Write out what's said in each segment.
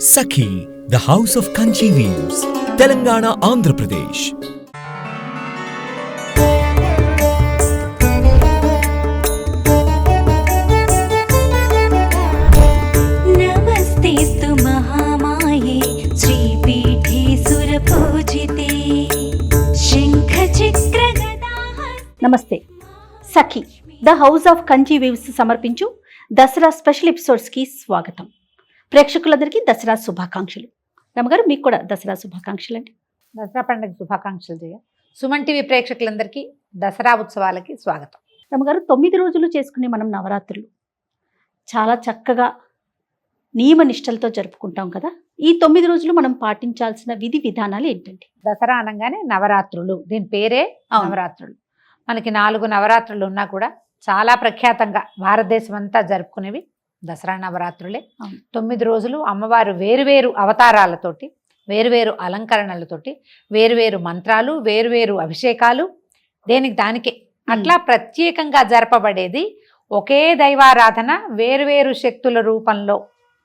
Sakhi the house of Kanchi wheels Telangana Andhra Pradesh. నమస్తే Sakhi the house of Kanchi weaves సమర్పించు Dasara special ఎపిసోడ్స్కి స్వాగతం. ప్రేక్షకులందరికీ దసరా శుభాకాంక్షలు. రమగారు మీకు కూడా దసరా శుభాకాంక్షలు అండి దసరా పండుగ శుభాకాంక్షలు జయ. సుమన్ టీవీ ప్రేక్షకులందరికీ దసరా ఉత్సవాలకి స్వాగతం. రమగారు తొమ్మిది రోజులు చేసుకునే మనం నవరాత్రులు. చాలా చక్కగా నియమ నిష్టలతో జరుపుకుంటాం కదా. ఈ తొమ్మిది రోజులు మనం పాటించాల్సిన విధి విధానాలు ఏంటండి? దసరా అనగానే నవరాత్రులు. దీని పేరే. నవరాత్రులు. మనకి నాలుగు నవరాత్రులు ఉన్నా కూడా చాలా ప్రఖ్యాతంగా భారతదేశం అంతా జరుపుకునేవి దసరా నవరాత్రులే. తొమ్మిది రోజులు అమ్మవారు వేరువేరు అవతారాలతోటి వేరువేరు అలంకరణలతోటి వేరువేరు మంత్రాలు వేరువేరు అభిషేకాలు దేనికి దానికే. అట్లా ప్రత్యేకంగా జరపబడేది ఒకే దైవారాధన వేరువేరు శక్తుల రూపంలో.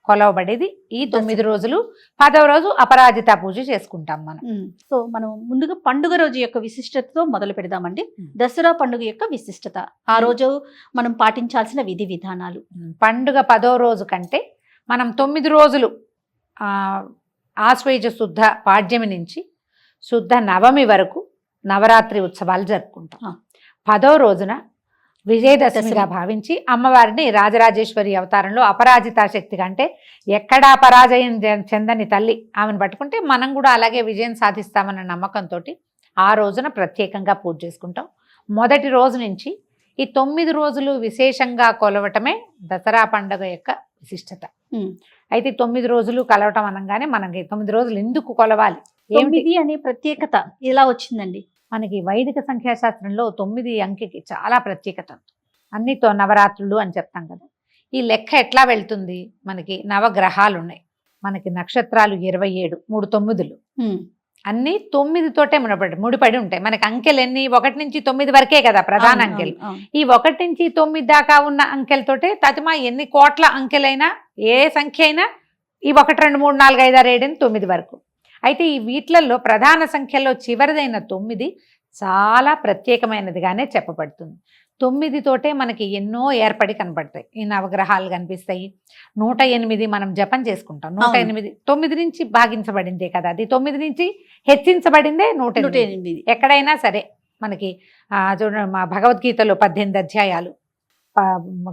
కొలవబడేది ఈ తొమ్మిది రోజులు. పదవ రోజు అపరాజిత పూజ చేసుకుంటాం మనం. సో మనం ముందుగా పండుగ రోజు యొక్క విశిష్టతతో మొదలు పెడదామండి. దసరా పండుగ యొక్క విశిష్టత. ఆ రోజు మనం పాటించాల్సిన విధి విధానాలు. పండుగ పదో రోజు కంటే మనం తొమ్మిది రోజులు ఆ, ఆశ్వయుజ శుద్ధ పాడ్యమి నుంచి శుద్ధ నవమి వరకు నవరాత్రి ఉత్సవాలు జరుపుకుంటాం. పదో రోజున విజయదశమిగా దశమి. భావించి అమ్మవారిని రాజరాజేశ్వరి అవతారంలో అపరాజిత శక్తి కంటే ఎక్కడా పరాజయం చెందని తల్లి ఆమెను పట్టుకుంటే మనం కూడా అలాగే విజయం సాధిస్తామన్న నమ్మకంతో ఆ రోజున ప్రత్యేకంగా పూజ చేసుకుంటాం. మొదటి రోజు నుంచి ఈ తొమ్మిది రోజులు విశేషంగా కొలవటమే దసరా పండుగ యొక్క విశిష్టత. అయితే తొమ్మిది రోజులు కలవటం అనగానే మనకి తొమ్మిది రోజులు ఎందుకు కొలవాలి? ఏమిటి? అనే ప్రత్యేకత ఎలా వచ్చిందండి. మనకి వైదిక సంఖ్యాశాస్త్రంలో తొమ్మిది అంకెకి చాలా ప్రత్యేకత ఉంది. అన్ని తో నవరాత్రులు అని చెప్తాం కదా. ఈ లెక్క ఎట్లా వెళ్తుంది? మనకి నవగ్రహాలు ఉన్నాయి మనకి నక్షత్రాలు ఇరవై ఏడు మూడు తొమ్మిదిలు. అన్ని తొమ్మిదితోటే ముడిపడి ముడిపడి ఉంటాయి. మనకి అంకెలు ఎన్ని? ఒకటి నుంచి తొమ్మిది వరకే కదా ప్రధాన అంకెలు. ఈ ఒకటి నుంచి తొమ్మిది దాకా ఉన్న అంకెలతోటే తతిమా ఎన్ని కోట్ల అంకెలైనా ఏ సంఖ్య అయినా ఈ ఒకటి రెండు మూడు నాలుగు ఐదు ఆరు ఏడు తొమ్మిది వరకు. అయితే ఈ వీటిలలో ప్రధాన సంఖ్యలో చివరిదైన తొమ్మిది చాలా ప్రత్యేకమైనదిగానే చెప్పబడుతుంది. తొమ్మిదితోటే మనకి ఎన్నో ఏర్పడి కనబడతాయి. ఈ నవగ్రహాలు కనిపిస్తాయి. నూట ఎనిమిది మనం జపం చేసుకుంటాం. నూట. ఎనిమిది తొమ్మిది నుంచి భాగించబడిందే కదా? అది తొమ్మిది నుంచి హెచ్చించబడిందే నూట ఎనిమిది. ఎక్కడైనా సరే మనకి చూడండి మా భగవద్గీతలో పద్దెనిమిది అధ్యాయాలు.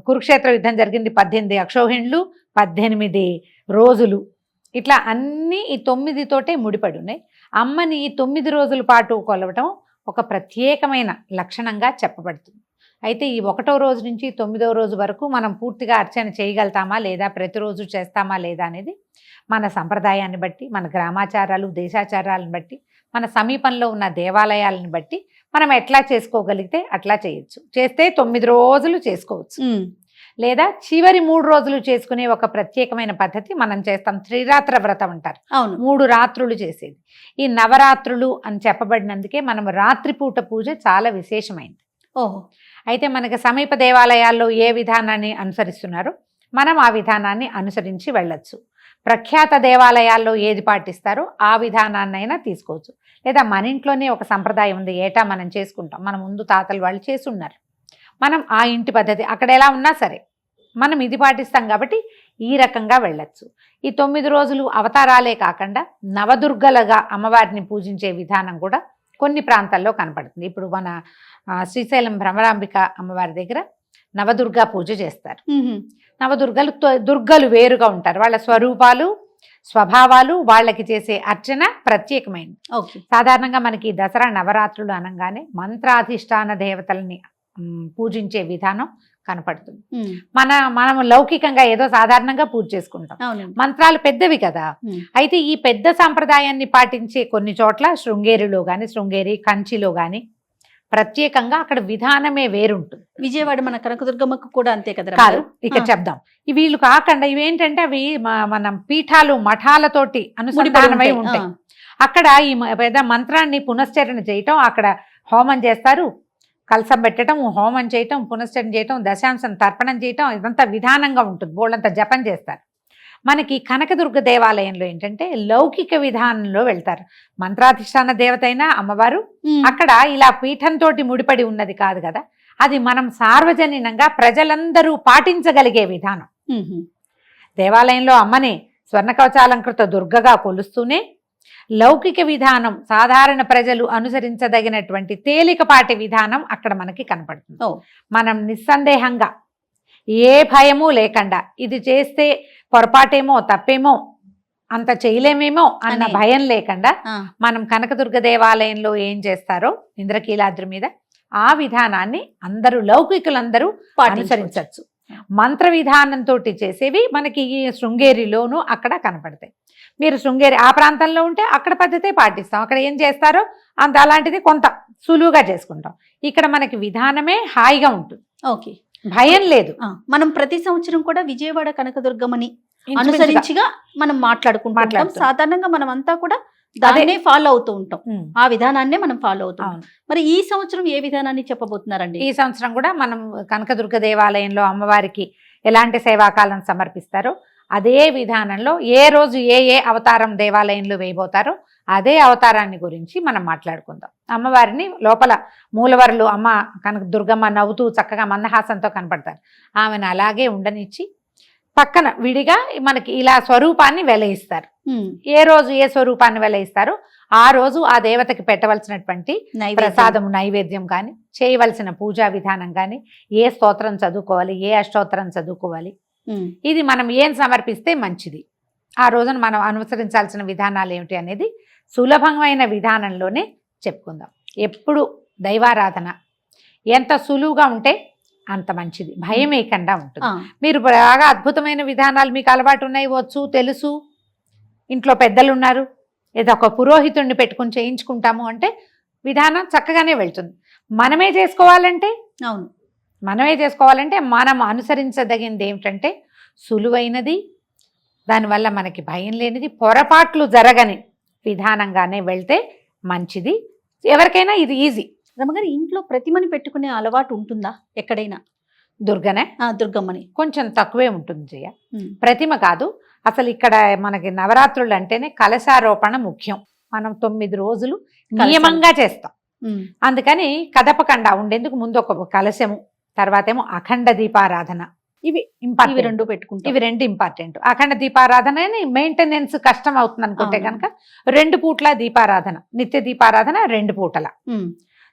కురుక్షేత్ర యుద్ధం జరిగింది పద్దెనిమిది అక్షోహిణులు పద్దెనిమిది రోజులు. ఇట్లా అన్నీ ఈ తొమ్మిదితోటే ముడిపడి ఉన్నాయి. అమ్మని ఈ తొమ్మిది రోజుల పాటు కొలవటం ఒక ప్రత్యేకమైన లక్షణంగా చెప్పబడుతుంది. అయితే ఈ ఒకటో రోజు నుంచి తొమ్మిదో రోజు వరకు మనం పూర్తిగా అర్చన చేయగలుగుతామా లేదా ప్రతిరోజు చేస్తామా లేదా అనేది మన సంప్రదాయాన్ని బట్టి మన గ్రామాచారాలు దేశాచారాలను బట్టి మన సమీపంలో ఉన్న దేవాలయాలను బట్టి మనం ఎట్లా చేసుకోగలిగితే అట్లా చేయొచ్చు. చేస్తే తొమ్మిది రోజులు చేసుకోవచ్చు. లేదా చివరి మూడు రోజులు చేసుకునే ఒక ప్రత్యేకమైన పద్ధతి మనం చేస్తాం. త్రిరాత్ర వ్రతం అంటారు. అవును. మూడు రాత్రులు చేసేది. ఈ నవరాత్రులు అని చెప్పబడినందుకే మనం రాత్రిపూట పూజ చాలా విశేషమైంది. ఓహో. అయితే మనకి సమీప దేవాలయాల్లో ఏ విధానాన్ని అనుసరిస్తున్నారో మనం ఆ విధానాన్ని అనుసరించి వెళ్ళొచ్చు. ప్రఖ్యాత దేవాలయాల్లో ఏది పాటిస్తారో ఆ విధానాన్నైనా తీసుకోవచ్చు. లేదా మన ఇంట్లోనే ఒక సంప్రదాయం ఉంది. ఏటా మనం చేసుకుంటాం. మన ముందు తాతలు వాళ్ళు చేసి ఉన్నారు మనం ఆ ఇంటి పద్ధతి అక్కడ ఎలా ఉన్నా సరే మనం ఇది పాటిస్తాం కాబట్టి ఈ రకంగా వెళ్ళొచ్చు. ఈ తొమ్మిది రోజులు అవతారాలే కాకుండా నవదుర్గలుగా అమ్మవారిని పూజించే విధానం కూడా కొన్ని ప్రాంతాల్లో కనపడుతుంది. ఇప్పుడు మన శ్రీశైలం భ్రమరాంబిక అమ్మవారి దగ్గర నవదుర్గా పూజ చేస్తారు. నవదుర్గలు దుర్గలు వేరుగా ఉంటారు. వాళ్ళ స్వరూపాలు స్వభావాలు వాళ్ళకి చేసే అర్చన ప్రత్యేకమైనది ఓకే. సాధారణంగా మనకి దసరా నవరాత్రులు అనగానే మంత్రాధిష్టాన దేవతల్ని పూజించే విధానం కనపడుతుంది. మన మనం లౌకికంగా ఏదో సాధారణంగా పూజ చేసుకుంటాం మంత్రాలు పెద్దవి కదా. అయితే ఈ పెద్ద సాంప్రదాయాన్ని పాటించే కొన్ని చోట్ల శృంగేరిలో కానీ శృంగేరి కంచిలో కానీ ప్రత్యేకంగా అక్కడ విధానమే వేరుంటుంది విజయవాడ మన కనకదుర్గమ్మకు కూడా అంతే కదా కాదు? ఇక. చెప్దాం వీళ్ళు కాకుండా ఇవేంటంటే అవి మనం పీఠాలు మఠాలతోటి అనుసంధానమై ఉంటాయి. అక్కడ ఈ పెద్ద మంత్రాన్ని పునశ్చరణ చేయటం అక్కడ హోమం చేస్తారు కలసం పెట్టడం హోమం చేయటం పునశ్చరణ చేయటం దశాంశం తర్పణం చేయటం ఇదంతా విధానంగా ఉంటుంది. బోళ్ళంత జపం చేస్తారు. మనకి కనకదుర్గ దేవాలయంలో ఏంటంటే లౌకిక విధానంలో వెళ్తారు. మంత్రాధిష్టాన దేవత అయినా అమ్మవారు. అక్కడ ఇలా పీఠంతో ముడిపడి ఉన్నది కాదు కదా. అది మనం సార్వజనీనంగా ప్రజలందరూ పాటించగలిగే విధానం. దేవాలయంలో అమ్మని స్వర్ణ కవచాలంకృత దుర్గగా కొలుస్తూనే లౌకిక విధానం సాధారణ ప్రజలు అనుసరించదగినటువంటి తేలికపాటి విధానం అక్కడ మనకి కనపడుతుంది. మనం నిస్సందేహంగా ఏ భయము లేకుండా ఇది చేస్తే పొరపాటేమో తప్పేమో అంత చేయలేమేమో అన్న అనే. భయం లేకుండా మనం కనకదుర్గ దేవాలయంలో ఏం చేస్తారో ఇంద్రకీలాద్రి మీద ఆ విధానాన్ని అందరూ లౌకికులందరూ. అనుసరించవచ్చు మంత్ర విధానంతో చేసేవి మనకి ఈ శృంగేరిలోను అక్కడ కనపడతాయి మీరు శృంగేరి ఆ ప్రాంతంలో ఉంటే అక్కడ పద్ధతే పాటిస్తాం. అక్కడ ఏం చేస్తారో అంత అలాంటిది కొంత సులువుగా చేసుకుంటాం. ఇక్కడ మనకి విధానమే హాయిగా ఉంటుంది. ఓకే. భయం లేదు. మనం ప్రతి సంవత్సరం కూడా విజయవాడ కనకదుర్గమని. అనుసరించిగా మనం మాట్లాడుకుంటాం. సాధారణంగా మనం అంతా కూడా దాన్నే ఫాలో అవుతూ ఉంటాం. ఆ విధానాన్నే మనం ఫాలో అవుతాం. మరి ఈ సంవత్సరం ఏ విధానాన్ని చెప్పబోతున్నారండి? ఈ సంవత్సరం కూడా మనం కనకదుర్గ దేవాలయంలో అమ్మవారికి ఎలాంటి సేవాకాలం సమర్పిస్తారో అదే విధానంలో ఏ రోజు ఏ ఏ అవతారం దేవాలయంలో వేయబోతారో అదే అవతారాన్ని గురించి మనం మాట్లాడుకుందాం. అమ్మవారిని లోపల మూలవరులు అమ్మ కనక దుర్గమ్మ నవ్వుతూ చక్కగా మందహాసంతో కనపడతారు. ఆమెను అలాగే ఉండనిచ్చి పక్కన విడిగా మనకి ఇలా స్వరూపాన్ని వెలయిస్తారు. ఏ రోజు ఏ స్వరూపాన్ని వెలయిస్తారో ఆ రోజు ఆ దేవతకి పెట్టవలసినటువంటి నైవేద్యం. ప్రసాదం నైవేద్యం కానీ చేయవలసిన పూజా విధానం కానీ ఏ స్తోత్రం చదువుకోవాలి ఏ అష్టోత్తరం చదువుకోవాలి ఇది మనం ఏం సమర్పిస్తే మంచిది. ఆ రోజున మనం అనుసరించాల్సిన విధానాలు ఏమిటి అనేది సులభమైన విధానంలోనే చెప్పుకుందాం. ఎప్పుడు దైవారాధన ఎంత సులువుగా ఉంటే అంత మంచిది. భయం వేయకుండా ఉంటుంది. మీరు బాగా అద్భుతమైన విధానాలు మీకు అలవాటు ఉన్నాయి వచ్చు తెలుసు. ఇంట్లో పెద్దలు ఉన్నారు ఏదో ఒక పురోహితుడిని పెట్టుకుని చేయించుకుంటాము అంటే విధానం చక్కగానే వెళ్తుంది. మనమే చేసుకోవాలంటే అవును. మనమే చేసుకోవాలంటే మనం అనుసరించదగింది ఏమిటంటే సులువైనది దానివల్ల మనకి భయం లేనిది పొరపాట్లు జరగని విధానంగానే వెళ్తే మంచిది. ఎవరికైనా ఇది ఈజీ. రమగారు ఇంట్లో ప్రతిమని పెట్టుకునే అలవాటు ఉంటుందా ఎక్కడైనా? దుర్గనే? దుర్గమ్మని. కొంచెం తక్కువే ఉంటుంది జయ. ప్రతిమ కాదు. అసలు ఇక్కడ మనకి నవరాత్రులు అంటేనే కలశారోపణ ముఖ్యం. మనం తొమ్మిది రోజులు నియమంగా చేస్తాం. అందుకని కదపకుండా ఉండేందుకు ముందు ఒక కలశము. తర్వాత ఏమో అఖండ దీపారాధన. ఇవి ఇవి ఇంపార్టెంట్ రెండు పెట్టుకుంటాం. ఇవి రెండు ఇంపార్టెంట్ అఖండ దీపారాధన మెయింటెనెన్స్ కష్టం అవుతుంది అనుకుంటే. కనుక రెండు పూట్ల దీపారాధన. నిత్య దీపారాధన రెండు పూటల.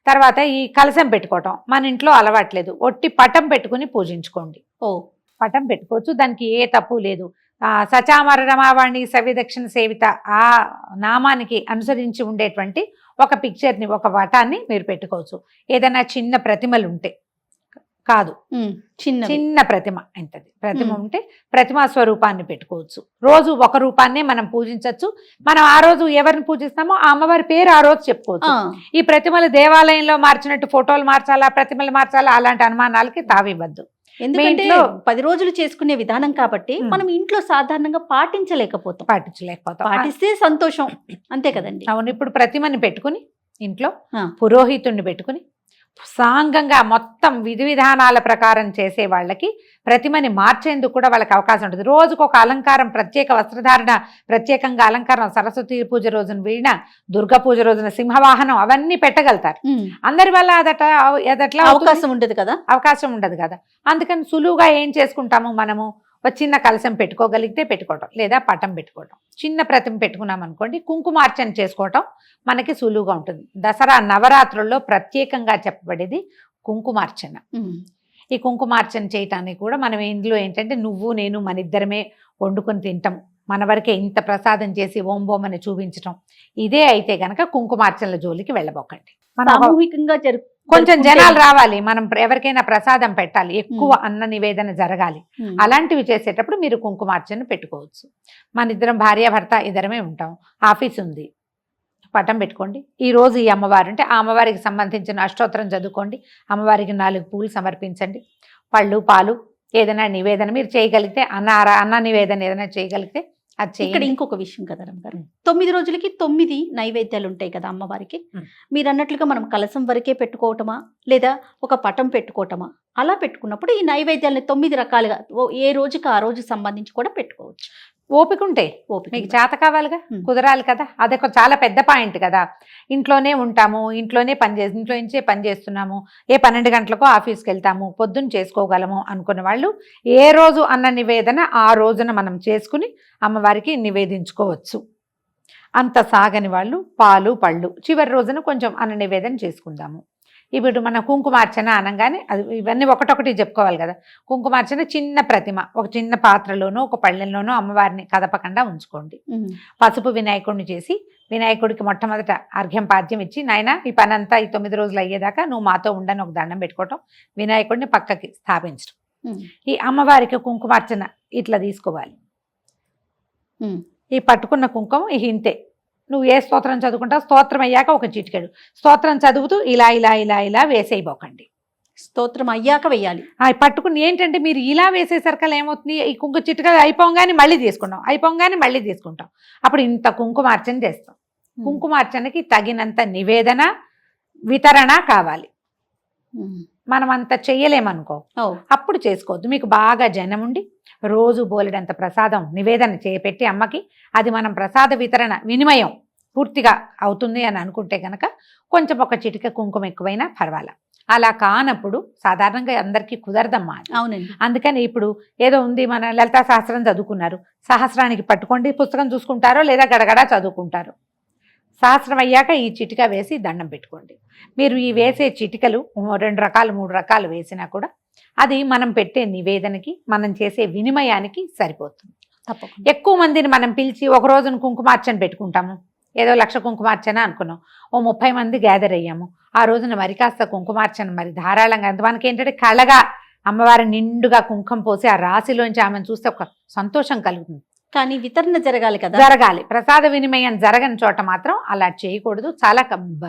తర్వాత ఈ కలశం పెట్టుకోవటం. మన ఇంట్లో అలవాట్లేదు. ఒట్టి పటం పెట్టుకుని పూజించుకోండి. ఓ. పటం పెట్టుకోవచ్చు. దానికి ఏ తప్పు లేదు. ఆ సచామర రమావాణి సవిదక్షిణ సేవిత ఆ నామానికి అనుసరించి ఉండేటువంటి ఒక పిక్చర్ని ఒక పటాన్ని మీరు పెట్టుకోవచ్చు. ఏదైనా చిన్న ప్రతిమలు ఉంటే కాదు. చిన్న చిన్న ప్రతిమ ఎంతది ప్రతిమ. ఉంటే ప్రతిమా స్వరూపాన్ని పెట్టుకోవచ్చు. రోజు ఒక రూపాన్నే మనం పూజించవచ్చు మనం ఆ రోజు ఎవరిని పూజిస్తామో ఆ అమ్మవారి పేరు ఆ రోజు చెప్పుకోవచ్చు. ఈ ప్రతిమలు దేవాలయంలో మార్చినట్టు ఫోటోలు మార్చాలా ప్రతిమలు మార్చాలా అలాంటి అనుమానాలకి తావివ్వద్దు. ఎందుకంటే ఇంట్లో- పది రోజులు చేసుకునే విధానం కాబట్టి. మనం ఇంట్లో సాధారణంగా పాటించలేకపోతాం. పాటించలేకపోతాం. పాటిస్తే సంతోషం. అంతే కదండి. అవును ఇప్పుడు ప్రతిమని పెట్టుకుని ఇంట్లో ఆ. పురోహితుణ్ణి పెట్టుకుని సాంగంగా మొత్తం విధి విధానాల ప్రకారం చేసే వాళ్ళకి ప్రతిమని మార్చేందుకు కూడా వాళ్ళకి అవకాశం ఉంటుంది. రోజుకు ఒక అలంకారం ప్రత్యేక వస్త్రధారణ ప్రత్యేకంగా అలంకారం సరస్వతి పూజ రోజున వీణ దుర్గా పూజ రోజున సింహవాహనం అవన్నీ పెట్టగలుగుతారు. అందరి వల్ల అదట అదట్లా? అవకాశం ఉండదు కదా? అవకాశం ఉండదు కదా. అందుకని సులువుగా ఏం చేసుకుంటాము మనము? ఒక చిన్న కలశం పెట్టుకోగలిగితే పెట్టుకోవటం లేదా పటం పెట్టుకోవటం. చిన్న ప్రతిమ పెట్టుకున్నాం అనుకోండి కుంకుమార్చన చేసుకోవటం మనకి సులువుగా ఉంటుంది. దసరా నవరాత్రుల్లో ప్రత్యేకంగా చెప్పబడేది కుంకుమార్చన. ఈ కుంకుమార్చన చేయటానికి కూడా మనం ఇందులో ఏంటంటే నువ్వు నేను మన ఇద్దరమే వండుకొని తింటాం. మన వరకే ఇంత ప్రసాదం చేసి ఓం బోం అని చూపించటం. ఇదే అయితే గనక కుంకుమార్చనల జోలికి వెళ్ళబోకండి. సామూహికంగా జరుపు కొంచెం జనాలు రావాలి. మనం ఎవరికైనా ప్రసాదం పెట్టాలి. ఎక్కువ అన్న నివేదన జరగాలి. అలాంటివి చేసేటప్పుడు మీరు కుంకుమార్చన పెట్టుకోవచ్చు. మన ఇద్దరం భార్య భర్త ఇద్దరమే ఉంటాం. ఆఫీస్ ఉంది. పటం పెట్టుకోండి. ఈ రోజు ఈ అమ్మవారు అంటే ఆ అమ్మవారికి సంబంధించిన అష్టోత్తరం చదువుకోండి. అమ్మవారికి నాలుగు పూలు సమర్పించండి. పళ్ళు పాలు ఏదైనా నివేదన మీరు చేయగలిగితే అన్న అన్న నివేదన ఏదైనా చేయగలిగితే ఇక్కడ ఇంకొక విషయం కదా గారు. తొమ్మిది రోజులకి తొమ్మిది నైవేద్యాలు ఉంటాయి కదా అమ్మవారికి. మీరు అన్నట్లుగా మనం కలసం వరకే పెట్టుకోవటమా? లేదా ఒక పటం పెట్టుకోవటమా? అలా పెట్టుకున్నప్పుడు ఈ నైవేద్యాలని తొమ్మిది రకాలుగా ఏ రోజుకి ఆ రోజు సంబంధించి కూడా పెట్టుకోవచ్చు. ఓపిక ఉంటే ఓపిక మీకు? చేత కావాలిగా. కుదరాలి కదా? అదొక చాలా పెద్ద పాయింట్ కదా. ఇంట్లోనే ఉంటాము ఇంట్లోనే పని చేసి ఇంట్లో నుంచే పని చేస్తున్నాము ఏ పన్నెండు గంటలకు ఆఫీస్కి వెళ్తాము పొద్దున్న చేసుకోగలము అనుకున్న వాళ్ళు ఏ రోజు అన్న నివేదన ఆ రోజున మనం చేసుకుని అమ్మవారికి నివేదించుకోవచ్చు. అంత సాగని వాళ్ళు పాలు పళ్ళు చివరి రోజున కొంచెం అన్న నివేదన చేసుకుందాము. ఇప్పుడు మన కుంకుమార్చన అనగానే అది ఇవన్నీ ఒకటొకటి చెప్పుకోవాలి కదా కుంకుమార్చన చిన్న ప్రతిమ ఒక చిన్న పాత్రలోనో ఒక పళ్ళెంలోనో అమ్మవారిని కదపకుండా ఉంచుకోండి. పసుపు వినాయకుడిని చేసి వినాయకుడికి మొట్టమొదట అర్ఘ్యం పాద్యం ఇచ్చి నాయన ఈ పని అంతా ఈ తొమ్మిది రోజులు అయ్యేదాకా నువ్వు మాతో ఉండని ఒక దండం పెట్టుకోవటం వినాయకుడిని పక్కకి స్థాపించడం. ఈ అమ్మవారికి కుంకుమార్చన ఇట్లా తీసుకోవాలి. ఈ పట్టుకున్న కుంకుమ ఈ ఇంతే నువ్వు ఏ స్తోత్రం చదువుకుంటావు స్తోత్రం అయ్యాక ఒక చిటికెడు. స్తోత్రం చదువుతూ ఇలా ఇలా ఇలా ఇలా వేసేయబోకండి. స్తోత్రం అయ్యాక వెయ్యాలి ఆ పట్టుకుని ఏంటంటే మీరు ఇలా వేసేసరికల్లా ఏమవుతుంది? ఈ కుంకుమ చిట్టుగా అయిపోగానే మళ్ళీ తీసుకుంటాం. అయిపోగానే మళ్ళీ తీసుకుంటాం. అప్పుడు ఇంత కుంకుమార్చన చేస్తాం. కుంకుమార్చనకి తగినంత నివేదన వితరణ కావాలి. మనం అంత చెయ్యలేమనుకో అప్పుడు చేసుకోవద్దు. మీకు బాగా జనం ఉండి రోజు బోలెడంత ప్రసాదం నివేదన చేపెట్టి అమ్మకి అది మనం ప్రసాద వితరణ వినిమయం పూర్తిగా అవుతుంది అని అనుకుంటే కనుక కొంచెం ఒక చిటిక కుంకుమ ఎక్కువైనా పర్వాలా. అలా కానప్పుడు సాధారణంగా అందరికీ కుదరదమ్మా. అవునండి. అందుకని ఇప్పుడు ఏదో ఉంది మన లలితా సహస్రం చదువుకున్నారు. సహస్రానికి పట్టుకోండి పుస్తకం చూసుకుంటారో లేదా గడగడా చదువుకుంటారు. సహస్రం అయ్యాక ఈ చిటిక వేసి దండం పెట్టుకోండి. మీరు ఈ వేసే చిటికలు రెండు రకాలు మూడు రకాలు వేసినా కూడా అది మనం పెట్టే నివేదనకి మనం చేసే వినిమయానికి సరిపోతుంది. ఎక్కువ మందిని మనం పిలిచి ఒక రోజున కుంకుమార్చన పెట్టుకుంటాము. ఏదో లక్ష కుంకుమార్చన అనుకున్నాం. ఓ ముప్పై మంది గ్యాదర్ అయ్యాము. ఆ రోజున మరి కాస్త కుంకుమార్చన మరి ధారాళంగా అంత మనకి ఏంటంటే కళగా అమ్మవారి నిండుగా కుంకుమ పోసి ఆ రాశిలోంచి ఆమెను చూస్తే ఒక సంతోషం కలుగుతుంది. కానీ వితరణ జరగాలి కదా. జరగాలి. ప్రసాద వినిమయం జరగని చోట మాత్రం అలా చేయకూడదు. చాలా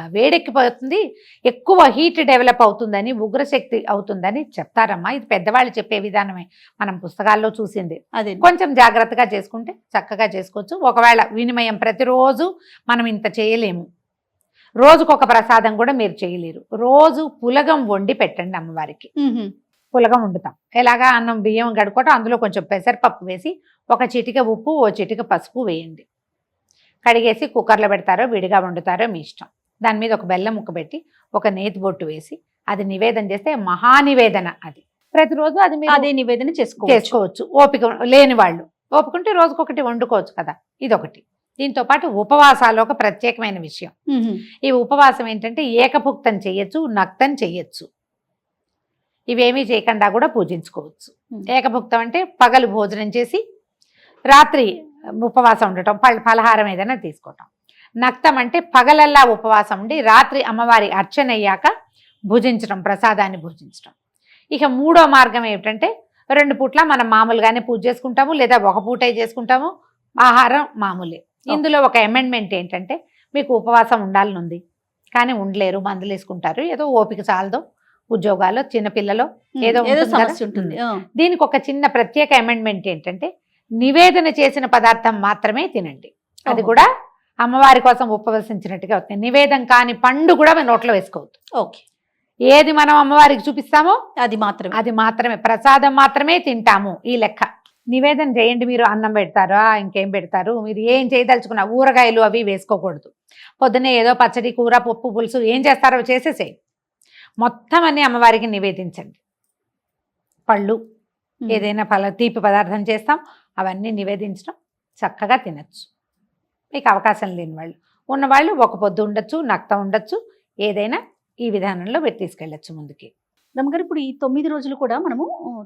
వేడెక్కిపోతుంది. ఎక్కువ హీట్ డెవలప్ అవుతుందని ఉగ్రశక్తి అవుతుందని చెప్తారమ్మా. ఇది పెద్దవాళ్ళు చెప్పే విధానమే. మనం పుస్తకాల్లో చూసింది. అదే. కొంచెం జాగ్రత్తగా చేసుకుంటే చక్కగా చేసుకోవచ్చు. ఒకవేళ వినిమయం ప్రతిరోజు మనం ఇంత చేయలేము. రోజుకొక ప్రసాదం కూడా మీరు చేయలేరు. రోజు పులగం వండి పెట్టండి అమ్మవారికి. పులగం వండుతాం. ఎలాగా అన్నం బియ్యం గడుకోవటం అందులో కొంచెం పెసరపప్పు వేసి ఒక చిటిక ఉప్పు ఓ చిటిక పసుపు వేయండి. కడిగేసి కుక్కర్లో పెడతారో విడిగా వండుతారో మీ ఇష్టం. దాని మీద ఒక బెల్లం ముక్క పెట్టి ఒక నేతి బొట్టు వేసి అది నివేదన చేస్తే మహానివేదన అది. ప్రతిరోజు అది మీరు అదే నివేదన చేసుకోవచ్చు. చేసుకోవచ్చు. ఓపిక లేని వాళ్ళు ఓపిక ఉంటే రోజుకొకటి వండుకోవచ్చు కదా ఇదొకటి. దీంతో పాటు ఉపవాసాలు ఒక ప్రత్యేకమైన విషయం. ఈ ఉపవాసం ఏంటంటే ఏకభుక్తం చేయొచ్చు నక్తం చేయొచ్చు. ఇవేమీ చేయకుండా కూడా పూజించుకోవచ్చు. ఏకభుక్తం అంటే పగలు భోజనం చేసి రాత్రి ఉపవాసం ఉండటం ఫలహారం ఏదైనా తీసుకోవటం. నక్తం అంటే పగలల్లా ఉపవాసం ఉండి రాత్రి అమ్మవారి అర్చన అయ్యాక భుజించడం ప్రసాదాన్ని భుజించడం ఇక మూడో మార్గం ఏమిటంటే రెండు పూట్ల మనం మామూలుగానే పూజ చేసుకుంటాము లేదా ఒక పూటే చేసుకుంటాము ఆహారం మామూలే. ఇందులో ఒక అమెండ్మెంట్ ఏంటంటే మీకు ఉపవాసం ఉండాలని ఉంది కానీ ఉండలేరు మందులు వేసుకుంటారు ఏదో ఓపిక చాలదో. ఉద్యోగాలు చిన్నపిల్లలు ఏదో. సమస్య ఉంటుంది. దీనికి ఒక చిన్న ప్రత్యేక అమెండ్మెంట్ ఏంటంటే నివేదన చేసిన పదార్థం మాత్రమే తినండి. అది. కూడా అమ్మవారి కోసం ఉపవసించినట్టుగా అవుతుంది నివేదన కాని పండు కూడా మన నోట్లో వేసుకోవద్దు. ఓకే. ఏది మనం అమ్మవారికి చూపిస్తామో అది మాత్రమే. అది మాత్రమే. ప్రసాదం మాత్రమే తింటాము ఈ లెక్క. నివేదన చేయండి మీరు అన్నం పెడతారా ఇంకేం పెడతారు మీరు ఏం చేయదలుచుకున్నా ఊరగాయలు అవి వేసుకోకూడదు. పొద్దున్నే ఏదో పచ్చడి కూర పప్పు పులుసు ఏం చేస్తారో చేసేసేయి. మొత్తం అన్ని అమ్మవారికి నివేదించండి. పళ్ళు. ఏదైనా ఫల తీపి పదార్థం చేస్తాం అవన్నీ నివేదించడం చక్కగా తినచ్చు. మీకు అవకాశం లేని వాళ్ళు. ఉన్నవాళ్ళు ఒక పొద్దు ఉండొచ్చు నక్త ఉండొచ్చు ఏదైనా ఈ విధానంలో మీరు తీసుకెళ్ళచ్చు ముందుకి. రమ్మగారు ఇప్పుడు ఈ తొమ్మిది రోజులు కూడా మనము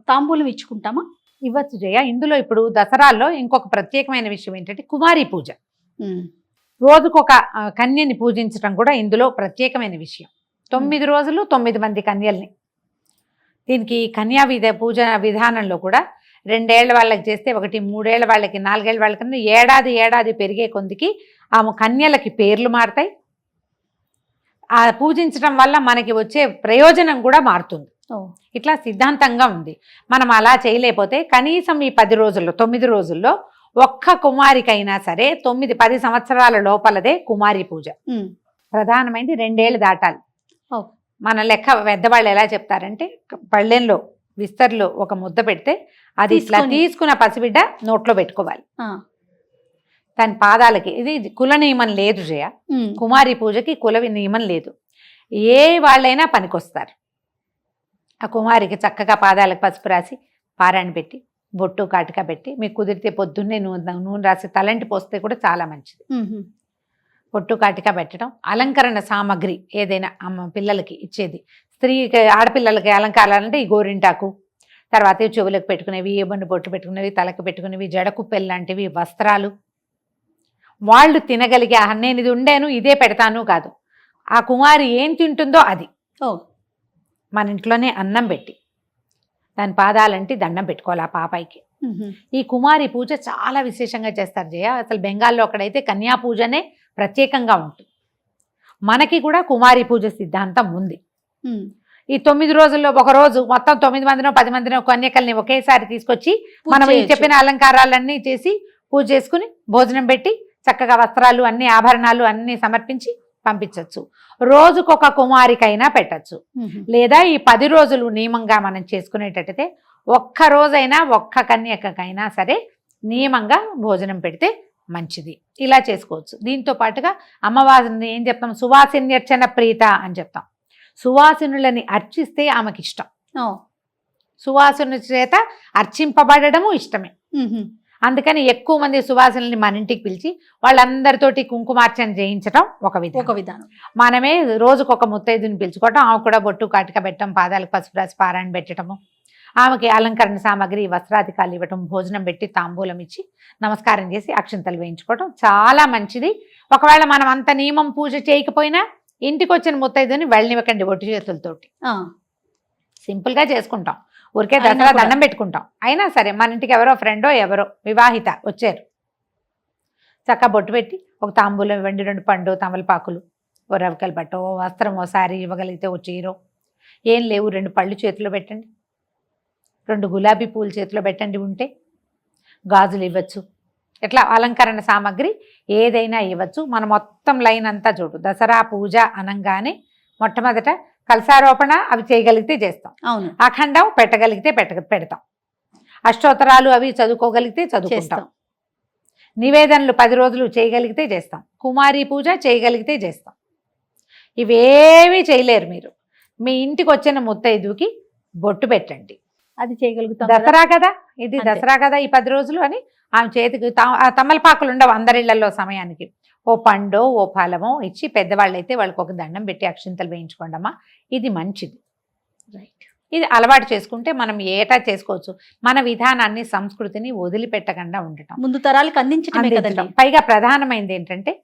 తాంబూలం ఇచ్చుకుంటామా? ఇవ్వచ్చు జయ. ఇందులో ఇప్పుడు దసరాల్లో ఇంకొక ప్రత్యేకమైన విషయం ఏంటంటే కుమారి పూజ. రోజుకొక కన్యని పూజించడం కూడా ఇందులో ప్రత్యేకమైన విషయం. తొమ్మిది రోజులు తొమ్మిది మంది కన్యల్ని. దీనికి కన్యా విధ పూజ విధానంలో కూడా రెండేళ్ళ వాళ్ళకి చేస్తే ఒకటి మూడేళ్ళ వాళ్ళకి నాలుగేళ్ళ వాళ్ళకి ఏడాది ఏడాది పెరిగే కొందికి ఆమె కన్యలకి పేర్లు మారుతాయి. ఆ పూజించడం వల్ల మనకి వచ్చే ప్రయోజనం కూడా మారుతుంది. ఇట్లా సిద్ధాంతంగా ఉంది. మనం అలా చేయలేకపోతే కనీసం ఈ పది రోజుల్లో తొమ్మిది రోజుల్లో ఒక్క కుమారికైనా సరే తొమ్మిది పది సంవత్సరాల లోపలదే కుమారి పూజ. ప్రధానమైనది రెండేళ్ళు దాటాలి. మన లెక్క పెద్దవాళ్ళు ఎలా చెప్తారంటే పళ్ళెంలో విస్తర్లో ఒక ముద్ద పెడితే అది ఇట్లా తీసుకొని. తీసుకున్న పసిబిడ్డ నోట్లో పెట్టుకోవాలి. దాని పాదాలకి ఇది కుల నియమం లేదు జయ. కుమారి పూజకి కుల నియమం లేదు. ఏ వాళ్ళైనా పనికొస్తారు. ఆ కుమారికి చక్కగా పాదాలకు పసుపు రాసి పారాయణ పెట్టి బొట్టు కాటిక పెట్టి మీకు కుదిరితే పొద్దున్నే నూనె నూనె రాసి తలంటి పోస్తే కూడా చాలా మంచిది. పొట్టు కాటిక పెట్టడం అలంకరణ సామాగ్రి ఏదైనా అమ్మ పిల్లలకి ఇచ్చేది. స్త్రీకి ఆడపిల్లలకి అలంకారాలంటే ఈ గోరింటాకు తర్వాత ఈ చెవులకు పెట్టుకునేవి ఏబన్ను బొట్టు పెట్టుకునేవి తలకు పెట్టుకునేవి జడకుప్పెలు లాంటివి వస్త్రాలు. వాళ్ళు తినగలిగే "ఆహా, నేను ఇది ఉండేను ఇదే పెడతాను కాదు. ఆ కుమారి ఏం తింటుందో అది. ఓ. మన ఇంట్లోనే అన్నం పెట్టి దాని పాదాలంటి దండం పెట్టుకోవాలి ఆ పాపాయికి. ఈ కుమారి పూజ చాలా విశేషంగా చేస్తారు జయ. అసలు బెంగాల్లో అక్కడైతే కన్యా పూజనే ప్రత్యేకంగా ఉంటుంది మనకి కూడా కుమారి పూజ సిద్ధాంతం ఉంది. ఈ తొమ్మిది రోజుల్లో ఒక రోజు మొత్తం తొమ్మిది మందినో పది మందినో కన్యకల్ని ఒకేసారి తీసుకొచ్చి మనం ఈ. చెప్పిన అలంకారాలన్నీ చేసి పూజ చేసుకుని భోజనం పెట్టి చక్కగా వస్త్రాలు అన్ని ఆభరణాలు అన్ని సమర్పించి పంపించవచ్చు రోజుకొక కుమారికైనా పెట్టచ్చు. లేదా ఈ పది రోజులు నియమంగా మనం చేసుకునేటట్టయితే ఒక్క రోజైనా ఒక్క కన్యకకైనా సరే నియమంగా భోజనం పెడితే మంచిది. ఇలా చేసుకోవచ్చు. దీంతో పాటుగా అమ్మవారిని ఏం చెప్తాం? సువాసిన్యర్చన ప్రీత అని చెప్తాం. సువాసినులని అర్చిస్తే ఆమెకి ఇష్టం. సువాసన చేత అర్చింపబడము ఇష్టమే. అందుకని ఎక్కువ మంది సువాసనల్ని మన ఇంటికి పిలిచి వాళ్ళందరితోటి కుంకుమార్చన చేయించడం ఒక విధం ఒక విధానం. మనమే రోజుకొక ముత్తైదుని పిలుచుకోవటం ఆమె కూడా బొట్టు కాటిక పెట్టడం పాదాలకు పసుపు రాసి పారాయణ పెట్టడము. ఆమెకి అలంకరణ సామాగ్రి వస్త్రాధికాలు ఇవ్వటం భోజనం పెట్టి తాంబూలం ఇచ్చి నమస్కారం చేసి అక్షింతలు వేయించుకోవటం చాలా మంచిది. ఒకవేళ మనం అంత నియమం పూజ చేయకపోయినా ఇంటికి వచ్చిన ముత్తైదుని వెళ్ళనివ్వకండి ఒట్టి చేతులతోటి. సింపుల్గా చేసుకుంటాం. ఊరికే దసరా. దండం పెట్టుకుంటాం. అయినా సరే మన ఇంటికి ఎవరో ఫ్రెండో ఎవరో వివాహిత వచ్చారు. చక్క బొట్టు పెట్టి ఒక తాంబూలం ఇవ్వండి రెండు పండు తమలపాకులు ఓ రవికల బట్ట వస్త్రం ఓ సారీ ఇవ్వగలిగితే ఓ చీరో. ఏం లేవు రెండు పళ్ళు చేతిలో పెట్టండి. రెండు గులాబీ పూలు చేతిలో పెట్టండి ఉంటే గాజులు ఇవ్వచ్చు. ఇట్లా అలంకరణ సామాగ్రి ఏదైనా ఇవ్వచ్చు. మన మొత్తం లైన్ అంతా చూడు. దసరా పూజ అనంగానే మొట్టమొదట కలసారోపణ అవి చేయగలిగితే చేస్తాం. అవును. అఖండం పెట్టగలిగితే పెట్ట పెడతాం. అష్టోత్తరాలు అవి చదువుకోగలిగితే చదువుకుంటాం. నివేదనలు పది రోజులు చేయగలిగితే చేస్తాం. కుమారి పూజ చేయగలిగితే చేస్తాం. ఇవేవి చేయలేరు మీరు. మీ ఇంటికి వచ్చిన ముత్తైదుకి బొట్టు పెట్టండి. అది చేయగలుగుతాం? దసరా కదా? ఇది. దసరా కదా ఈ పది రోజులు అని ఆమె చేతికి తమలపాకులు ఉండవు అందరిళ్ళలో సమయానికి. ఓ పండో ఓ ఫలమో ఇచ్చి పెద్దవాళ్ళు అయితే వాళ్ళకి ఒక దండం పెట్టి అక్షింతలు వేయించుకోండమ్మా ఇది మంచిది. రైట్ ఇది అలవాటు చేసుకుంటే మనం ఏటా చేసుకోవచ్చు. మన విధానాన్ని సంస్కృతిని వదిలిపెట్టకుండా ఉండటం. ముందు తరాలకు అందించడం. పైగా ప్రధానమైనది ఏంటంటే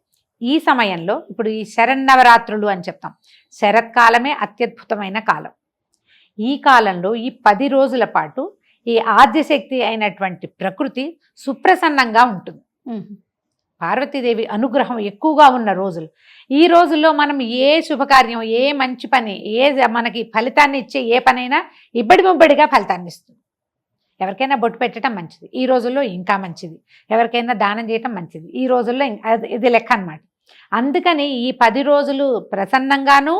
ఈ సమయంలో ఇప్పుడు ఈ శరన్నవరాత్రులు అని చెప్తాం. శరత్కాలమే అత్యద్భుతమైన కాలం. ఈ కాలంలో ఈ పది రోజుల పాటు ఈ ఆద్యశక్తి అయినటువంటి ప్రకృతి సుప్రసన్నంగా ఉంటుంది. పార్వతీదేవి అనుగ్రహం ఎక్కువగా ఉన్న రోజులు. ఈ రోజుల్లో మనం ఏ శుభకార్యం ఏ మంచి పని ఏ మనకి ఫలితాన్ని ఇచ్చే ఏ పనైనా ఇబ్బడి ముబ్బడిగా ఫలితాన్ని ఇస్తుంది. ఎవరికైనా బొట్టు పెట్టడం మంచిది. ఈ రోజుల్లో ఇంకా మంచిది. ఎవరికైనా దానం చేయటం మంచిది. ఈ రోజుల్లో ఇది లెక్క అన్నమాట. అందుకని ఈ పది రోజులు ప్రసన్నంగాను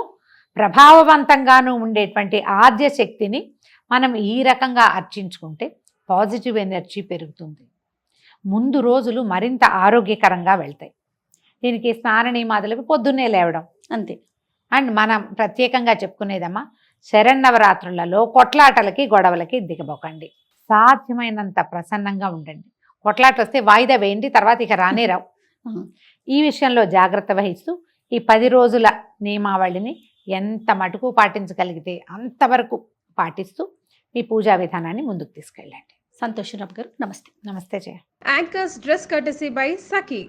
ప్రభావవంతంగాను ఉండేటువంటి ఆద్య శక్తిని మనం ఈ రకంగా అర్చించుకుంటే పాజిటివ్ ఎనర్జీ పెరుగుతుంది. ముందు రోజులు మరింత ఆరోగ్యకరంగా వెళ్తాయి. దీనికి స్నాన నియమాదులకు పొద్దున్నే లేవడం. అంతే. అండ్ మనం ప్రత్యేకంగా చెప్పుకునేదమ్మా శరన్నవరాత్రులలో కొట్లాటలకి గొడవలకి దిగబోకండి. సాధ్యమైనంత ప్రసన్నంగా ఉండండి. కొట్లాట వస్తే వాయిదా వేయండి తర్వాత ఇక రానే రావు. ఈ విషయంలో జాగ్రత్త వహిస్తూ ఈ పది రోజుల నియమావళిని ఎంత మటుకు పాటించగలిగితే అంతవరకు పాటిస్తూ మీ పూజా విధానాన్ని ముందుకు తీసుకెళ్ళండి. సంతోషరావు గారు నమస్తే. నమస్తే జయ. Anchor's dress courtesy by Saki.